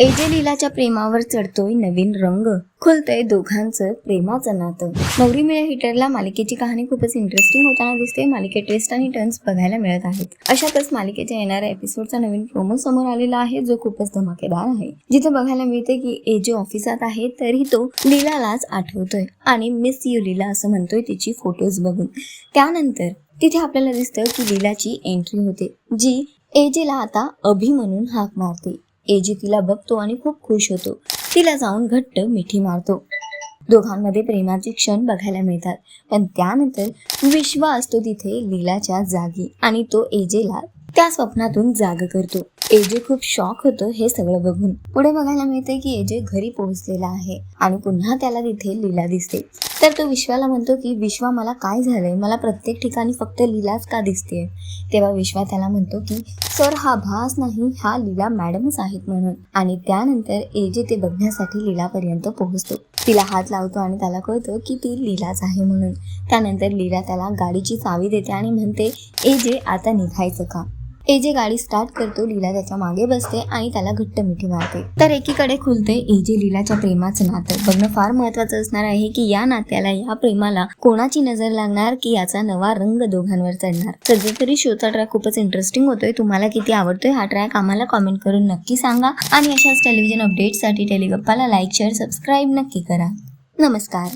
AJ लीलाच्या प्रेमावर चढतोय नवीन रंग. खुलतंय दोघांचं प्रेमाचं नातं. नवरी मिळे हिटरला मालिकेची कहाणी खूपच इंटरेस्टिंग होताना दिसते. मालिकेत ट्विस्ट आणि टर्न्स बघायला मिळत आहेत. अशातच मालिकेच्या येणाऱ्या एपिसोडचा नवीन प्रोमो समोर आलेला आहे जो खूपच धमाकेदार आहे. जिथे बघायला मिळते की एजे ऑफिसात आहे तरी तो लीलालाच आठवतोय. आणि मिस यू लीला असं म्हणतोय तिची फोटोज बघून. त्यानंतर तिथे आपल्याला दिसतं की लीलाची एंट्री होते जी एजेला आता अभि म्हणून हाक मारते. एजे तिला बघतो आणि खूप खुश होतो. तिला जाऊन घट्ट मिठी मारतो. दोघांमध्ये प्रेमाचे क्षण बघायला मिळतात. पण त्यानंतर विश्वास असतो तिथे लीलाच्या जागी आणि तो एजेला त्या स्वप्नातून जाग करतो. एजे खूप शॉक होतो हे सगळं बघून. पुढे बघायला मिळते की एजे घरी पोहोचलेला आहे आणि पुन्हा त्याला तिथे लीला दिसते. तर तो विश्वाला म्हणतो की विश्वा मला काय झालंय? मला प्रत्येक ठिकाणी फक्त लीलाच का दिसते तेव्हा विश्वा त्याला म्हणतो की सर हा भास नाही हा लीला मॅडमच आहेत म्हणून. आणि त्यानंतर एजे ते बघण्यासाठी लीलापर्यंत पोहोचतो. तिला हात लावतो आणि त्याला कळतो की ती लीलाच आहे म्हणून. त्यानंतर लीला त्याला गाडीची चावी देते आणि म्हणते एजे आता निघायचं का? एजे गाडी स्टार्ट करतो लीला त्याच्यामागे बसते आणि त्याला घट्ट मिठी मारते. तर एकीकडे खुलते एजे लीलाच्या प्रेमाचं नातं. बघणं फार महत्वाचं असणार आहे की या नात्याला या प्रेमाला कोणाची नजर लागणार की याचा नवा रंग दोघांवर चढणार? सध्या तरी शोचा ट्रॅक खूपच इंटरेस्टिंग होतोय. तुम्हाला किती आवडतोय हा ट्रॅक आम्हाला कॉमेंट करून नक्की सांगा. आणि अशाच टेलिव्हिजन अपडेटसाठी टेलिगप्पाला लाईक शेअर सबस्क्राईब नक्की करा. नमस्कार.